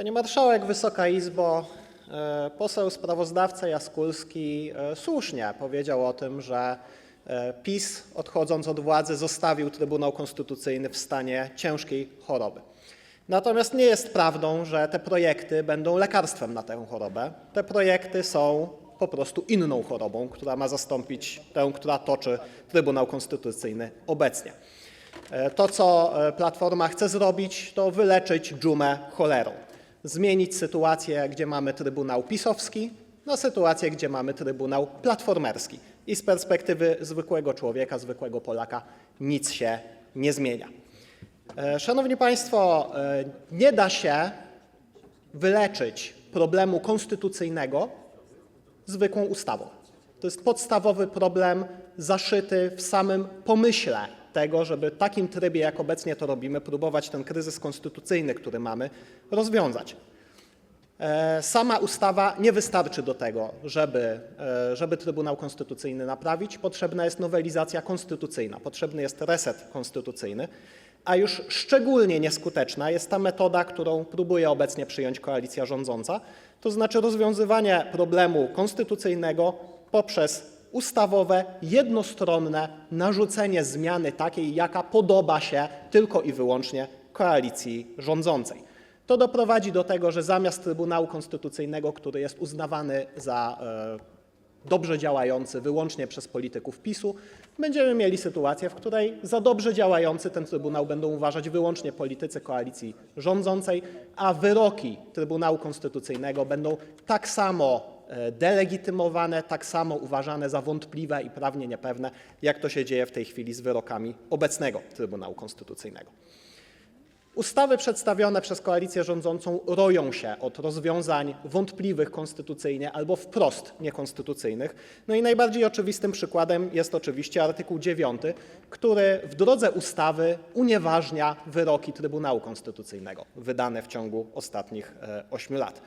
Pani Marszałek, Wysoka Izbo, e, poseł sprawozdawca Jaskulski e, słusznie powiedział o tym, że e, PiS odchodząc od władzy zostawił Trybunał Konstytucyjny w stanie ciężkiej choroby. Natomiast nie jest prawdą, że te projekty będą lekarstwem na tę chorobę. Te projekty są po prostu inną chorobą, która ma zastąpić tę, która toczy Trybunał Konstytucyjny obecnie. To, co Platforma chce zrobić, to wyleczyć dżumę cholerą. Zmienić sytuację, gdzie mamy Trybunał pisowski, na sytuację, gdzie mamy Trybunał platformerski. I z perspektywy zwykłego człowieka, zwykłego Polaka nic się nie zmienia. E, Szanowni Państwo, e, nie da się wyleczyć problemu konstytucyjnego zwykłą ustawą. To jest podstawowy problem zaszyty w samym pomyśle tego, żeby w takim trybie, jak obecnie to robimy, próbować ten kryzys konstytucyjny, który mamy, rozwiązać. E, Sama ustawa nie wystarczy do tego, żeby, e, żeby Trybunał Konstytucyjny naprawić. Potrzebna jest nowelizacja konstytucyjna, potrzebny jest reset konstytucyjny, a już szczególnie nieskuteczna jest ta metoda, którą próbuje obecnie przyjąć koalicja rządząca, to znaczy rozwiązywanie problemu konstytucyjnego poprzez ustawowe, jednostronne narzucenie zmiany takiej, jaka podoba się tylko i wyłącznie koalicji rządzącej. To doprowadzi do tego, że zamiast Trybunału Konstytucyjnego, który jest uznawany za e, dobrze działający wyłącznie przez polityków PiSu, będziemy mieli sytuację, w której za dobrze działający ten Trybunał będą uważać wyłącznie politycy koalicji rządzącej, a wyroki Trybunału Konstytucyjnego będą tak samo delegitymowane, tak samo uważane za wątpliwe i prawnie niepewne, jak to się dzieje w tej chwili z wyrokami obecnego Trybunału Konstytucyjnego. Ustawy przedstawione przez koalicję rządzącą roją się od rozwiązań wątpliwych konstytucyjnie albo wprost niekonstytucyjnych. No i najbardziej oczywistym przykładem jest oczywiście artykuł 9, który w drodze ustawy unieważnia wyroki Trybunału Konstytucyjnego wydane w ciągu ostatnich 8 lat.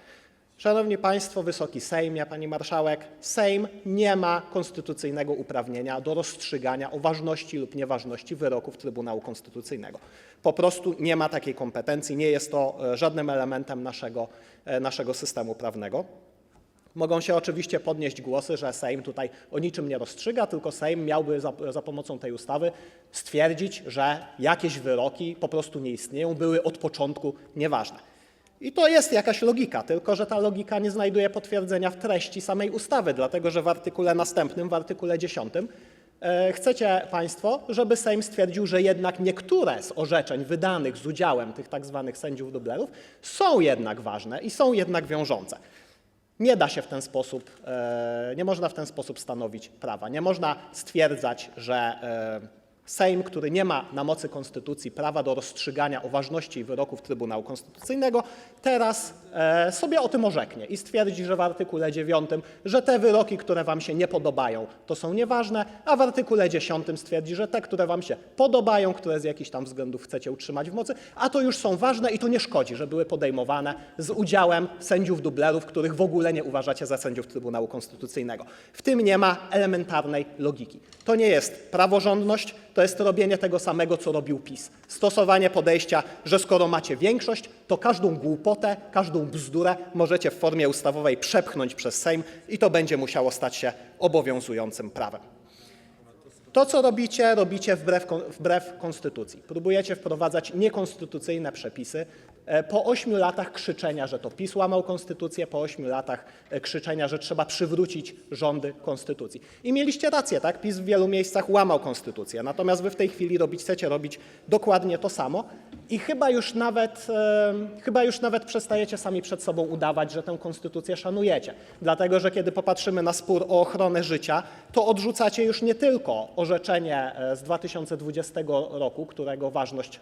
Szanowni Państwo, Wysoki Sejmie, Pani Marszałek, Sejm nie ma konstytucyjnego uprawnienia do rozstrzygania o ważności lub nieważności wyroków Trybunału Konstytucyjnego. Po prostu nie ma takiej kompetencji, nie jest to e, żadnym elementem naszego, e, naszego systemu prawnego. Mogą się oczywiście podnieść głosy, że Sejm tutaj o niczym nie rozstrzyga, tylko Sejm miałby za, za pomocą tej ustawy stwierdzić, że jakieś wyroki po prostu nie istnieją, były od początku nieważne. I to jest jakaś logika, tylko że ta logika nie znajduje potwierdzenia w treści samej ustawy, dlatego że w artykule następnym, w artykule 10, e, chcecie Państwo, żeby Sejm stwierdził, że jednak niektóre z orzeczeń wydanych z udziałem tych tak zwanych sędziów dublerów są jednak ważne i są jednak wiążące. Nie da się w ten sposób, e, nie można w ten sposób stanowić prawa. Nie można stwierdzać, że e, Sejm, który nie ma na mocy konstytucji prawa do rozstrzygania o ważności wyroków Trybunału Konstytucyjnego, teraz e, sobie o tym orzeknie i stwierdzi, że w artykule 9, że te wyroki, które wam się nie podobają, to są nieważne, a w artykule 10 stwierdzi, że te, które wam się podobają, które z jakichś tam względów chcecie utrzymać w mocy, a to już są ważne i to nie szkodzi, że były podejmowane z udziałem sędziów dublerów, których w ogóle nie uważacie za sędziów Trybunału Konstytucyjnego. W tym nie ma elementarnej logiki. To nie jest praworządność, to jest robienie tego samego, co robił PiS. Stosowanie podejścia, że skoro macie większość, to każdą głupotę, każdą bzdurę możecie w formie ustawowej przepchnąć przez Sejm i to będzie musiało stać się obowiązującym prawem. To, co robicie, robicie wbrew, wbrew konstytucji. Próbujecie wprowadzać niekonstytucyjne przepisy. E, Po ośmiu latach krzyczenia, że to PiS łamał konstytucję, po ośmiu latach e, krzyczenia, że trzeba przywrócić rządy konstytucji. I mieliście rację, tak? PiS w wielu miejscach łamał konstytucję. Natomiast wy w tej chwili robić, chcecie robić dokładnie to samo i chyba już nawet, e, chyba już nawet przestajecie sami przed sobą udawać, że tę konstytucję szanujecie. Dlatego, że kiedy popatrzymy na spór o ochronę życia, to odrzucacie już nie tylko orzeczenie z 2020 roku, którego ważność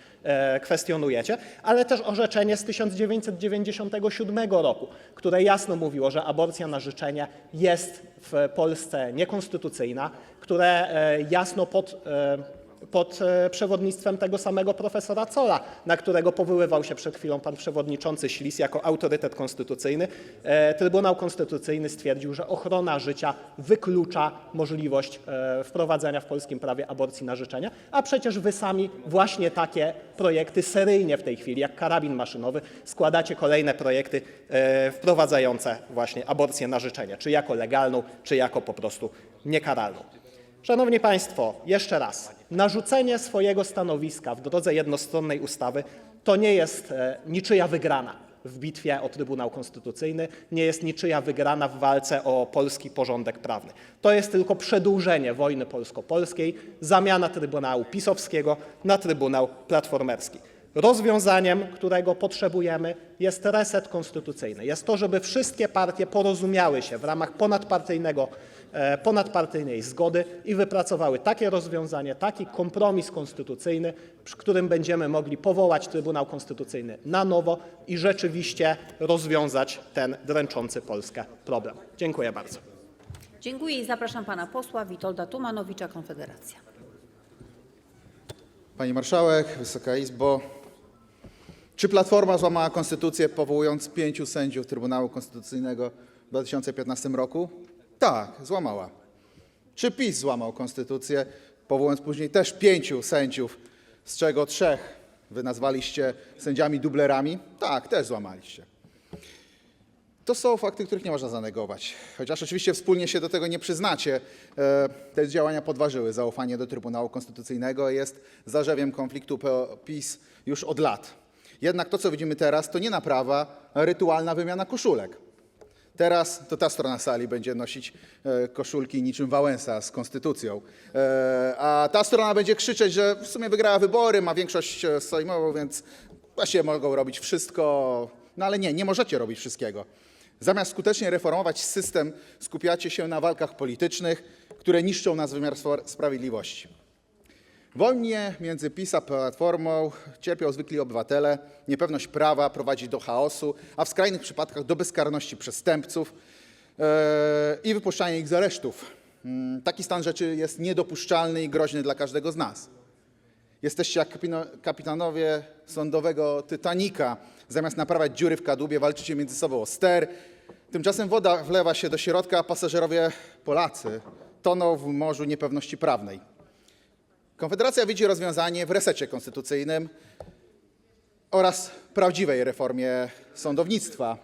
kwestionujecie, ale też orzeczenie z 1997 roku, które jasno mówiło, że aborcja na życzenie jest w Polsce niekonstytucyjna, które e, jasno pod, e, pod e, przewodnictwem tego samego profesora Cola, na którego powoływał się przed chwilą pan przewodniczący Ślis jako autorytet konstytucyjny. E, Trybunał Konstytucyjny stwierdził, że ochrona życia wyklucza możliwość e, wprowadzenia w polskim prawie aborcji na życzenie, a przecież wy sami właśnie takie projekty seryjnie w tej chwili, jak karabin maszynowy, składacie kolejne projekty wprowadzające właśnie aborcję na życzenie, czy jako legalną, czy jako po prostu niekaralną. Szanowni Państwo, jeszcze raz. Narzucenie swojego stanowiska w drodze jednostronnej ustawy to nie jest e, niczyja wygrana w bitwie o Trybunał Konstytucyjny, nie jest niczyja wygrana w walce o polski porządek prawny. To jest tylko przedłużenie wojny polsko-polskiej, zamiana Trybunału Pisowskiego na Trybunał Platformerski. Rozwiązaniem, którego potrzebujemy, jest reset konstytucyjny. Jest to, żeby wszystkie partie porozumiały się w ramach ponadpartyjnego, ponadpartyjnej zgody i wypracowały takie rozwiązanie, taki kompromis konstytucyjny, przy którym będziemy mogli powołać Trybunał Konstytucyjny na nowo i rzeczywiście rozwiązać ten dręczący Polskę problem. Dziękuję bardzo. Dziękuję i zapraszam pana posła Witolda Tumanowicza, Konfederacja. Pani Marszałek, Wysoka Izbo. Czy Platforma złamała konstytucję, powołując pięciu sędziów Trybunału Konstytucyjnego w 2015 roku? Tak, złamała. Czy PiS złamał konstytucję, powołując później też pięciu sędziów, z czego trzech wy nazwaliście sędziami dublerami? Tak, też złamaliście. To są fakty, których nie można zanegować. Chociaż oczywiście wspólnie się do tego nie przyznacie, e, te działania podważyły zaufanie do Trybunału Konstytucyjnego jest zarzewiem konfliktu PiS już od lat. Jednak to, co widzimy teraz, to nie naprawa, rytualna wymiana koszulek. Teraz to ta strona sali będzie nosić e, koszulki niczym Wałęsa z konstytucją, e, a ta strona będzie krzyczeć, że w sumie wygrała wybory, ma większość e, sejmową, więc właściwie mogą robić wszystko. No ale nie, nie możecie robić wszystkiego. Zamiast skutecznie reformować system, skupiacie się na walkach politycznych, które niszczą nasz wymiar sprawiedliwości. Wojnie między PiS a Platformą cierpią zwykli obywatele. Niepewność prawa prowadzi do chaosu, a w skrajnych przypadkach do bezkarności przestępców e, i wypuszczania ich z aresztów. Mm, Taki stan rzeczy jest niedopuszczalny i groźny dla każdego z nas. Jesteście jak kapitanowie sądowego Titanika. Zamiast naprawiać dziury w kadłubie, walczycie między sobą o ster. Tymczasem woda wlewa się do środka, a pasażerowie Polacy toną w morzu niepewności prawnej. Konfederacja widzi rozwiązanie w resecie konstytucyjnym oraz prawdziwej reformie sądownictwa.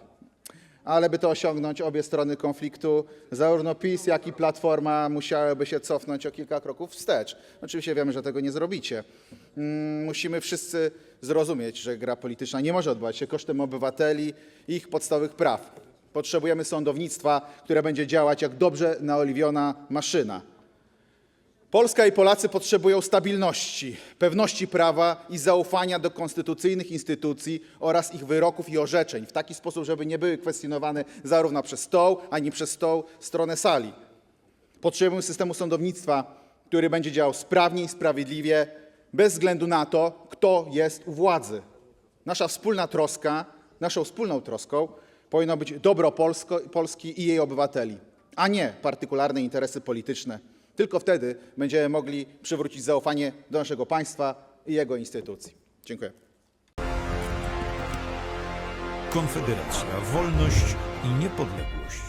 Ale by to osiągnąć, obie strony konfliktu, zarówno PiS, jak i Platforma musiałyby się cofnąć o kilka kroków wstecz. Oczywiście wiemy, że tego nie zrobicie. Mm, Musimy wszyscy zrozumieć, że gra polityczna nie może odbywać się kosztem obywateli i ich podstawowych praw. Potrzebujemy sądownictwa, które będzie działać jak dobrze naoliwiona maszyna. Polska i Polacy potrzebują stabilności, pewności prawa i zaufania do konstytucyjnych instytucji oraz ich wyroków i orzeczeń w taki sposób, żeby nie były kwestionowane zarówno przez tą, ani przez tą stronę sali. Potrzebujemy systemu sądownictwa, który będzie działał sprawnie i sprawiedliwie, bez względu na to, kto jest u władzy. Naszą wspólną troską powinno być dobro Polski i jej obywateli, a nie partykularne interesy polityczne. Tylko wtedy będziemy mogli przywrócić zaufanie do naszego państwa i jego instytucji. Dziękuję. Konfederacja, wolność i niepodległość.